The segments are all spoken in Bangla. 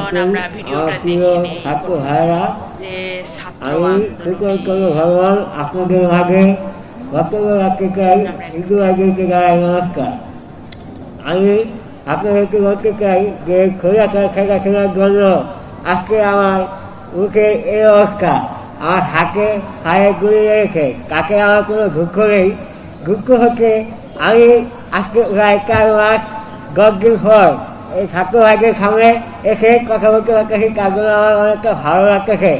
যখন আমরা ভিডিওটা প্রিয় নেই। ছাত্র ভাইরা যে ছাত্র আমি ভগবান আপনাদের চাই হিন্দু গায়ে নমস্কার। আমি আপনাদেরকে বলতে চাই যে খোলাটা খেলা খেলার জন্য আজকে আমার মুখে এই অবস্থা। আমার হাতে পায়ে গুলি রেখে তাকে আমার কোনো দুঃখ নেই। দুঃখ হচ্ছে আমি আজকে প্রায় চার মাস দশ দিন পর এই ছাত্র ভাইদের সামনে এসে কথা বলতে পারতেছি তার জন্য আমার অনেকটা ভালো লাগতেছে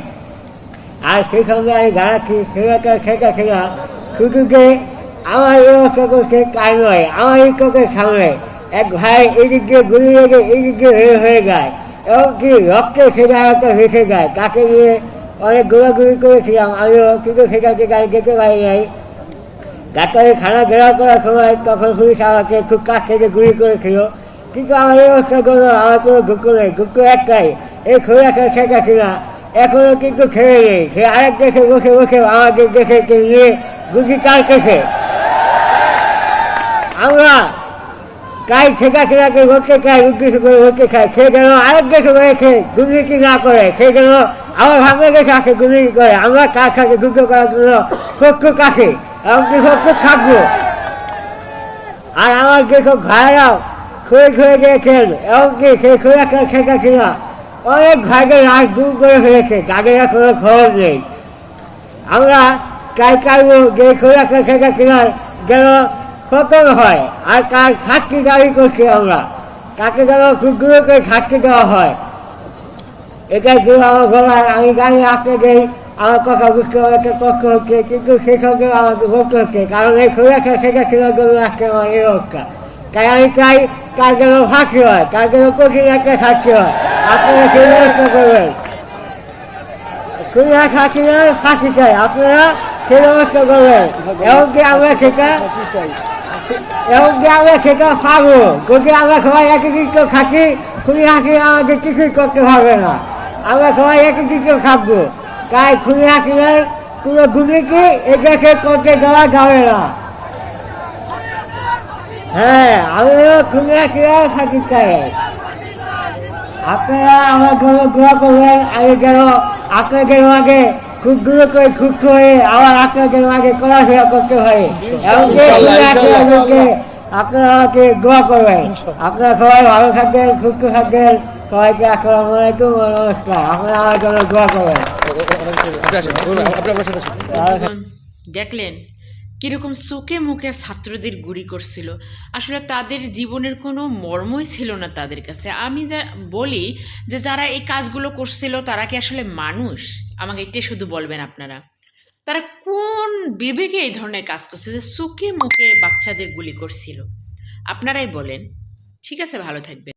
আর সেই সঙ্গে আমি জানাচ্ছি খেলাটা সেটা খেলা শুধু যে আমার এই অবস্থা করছে তাই নয় আমার এই চোখের সামনে এক ভাই এদিক দিয়ে গুলি লেগে এদিক দিয়ে হয়ে হয়ে যায়। এবং কি রক্তে সেটা একটা হেসে যায়। তাকে নিয়ে অনেক গোলাগুলি করেছিলাম আমিও কিন্তু সেটাকে গাড়ি যেতে পারি নাই ডাক্তারের খানা ঘেরাও করার সময় তখন পুলিশ আমাকে খুব কাছ থেকে গুলি করেছিল কিন্তু আমার এই অবস্থা কোনো আমার কোনো দুঃখ নেই, দুঃখ একটাই, এই খোলা শেখা কিনা এখনও কিন্তু খেয়ে নেই, সে আরেক দেশে বসে বসে আমাদের দেশে নিয়ে গুলি কার কেছে? আমরা কাই ঠেকা ঠেকাকে ভোটকে খায় উদ্দেশ্য করে ভোটকে খায় সে যেন আরেক দেশে রয়েছে, দুর্নীতি না করে, সে যেন আমার ভাবনা দেশে আসে, দুর্নীতি করে, আমরা কার সাথে যুদ্ধ করার জন্য শত্রু কাছে এমনকি শত্রু থাকব? আর আমার যেসব ভাইরাও খুঁড়ে খুঁড়ে গিয়েছেন এমনকি সেই খুঁড়ে শেখা কিনা অনেক ভাইদের রাত দূর করে ফেলেছে তাদের কোনো খবর নেই। আমরা চাই চাইব যে খোলা শেখা কিনার যেন সতর্ক হয়। আর তার সাক্ষী দাবি করছি আমরা, তাকে যেন খুব দূর করে সাক্ষী দেওয়া হয়। এটা যে আমার গলায় আমি গাড়ি রাখতে দেই আমার কথা বুঝতে অনেকটা কষ্ট হচ্ছে, কিন্তু সেই সঙ্গে আমাকে বলতে হচ্ছে, কারণ এই খোলা শেখা কিনার জন্য আজকে আমার এই অবস্থা তাই চাই তার যেন সাক্ষী হয় তার যেন কঠিন একটা সাক্ষী হয়। আপনারা সেই ব্যবস্থা করবেন? খুলনা সাক্ষী চাই আপনারা সেই ব্যবস্থা করবেন? এমনকি আমরা সেটা এমনকি আমরা সেটা পাবো? যদি আমরা সবাই একত্রিত থাকি খুলি হাসি আমাদের কিছুই করতে হবে না। আমরা সবাই একত্রিত থাকব। তাই খুলি হাসিনের কোনো দুর্নীতি এদেশে করতে দেওয়া যাবে না। হ্যাঁ আমিও থাকি চাই আপনারা আমার জন্য দোয়া করবেন আমি যেন আপনাদের আগে খুব দূরে করে হয়ে আবার আপনাদের আগে পড়াশোনা করতে পারি। এমনকি। আপনারা আমাকে দোয়া করবেন। আপনারা সবাই ভালো থাকবেন সুস্থ থাকবেন। সবাইকে আসসালামু আলাইকুম ও নমস্কার। আপনারা আমার জন্য দোয়া করবেন। দেখলেন। কীরকম চোখে মুখে ছাত্রদের গুলি করছিল। আসলে তাদের জীবনের কোনো মর্মই ছিল না তাদের কাছে। আমি যা বলি যে যারা এই কাজগুলো করছিল, তারা কি আসলে মানুষ? আমাকে এটাই শুধু বলবেন আপনারা। তারা কোন বিবেকে এই ধরনের কাজ করছে যে চোখে মুখে বাচ্চাদের গুলি করছিল? আপনারাই বলেন। ঠিক আছে, ভালো থাকবেন।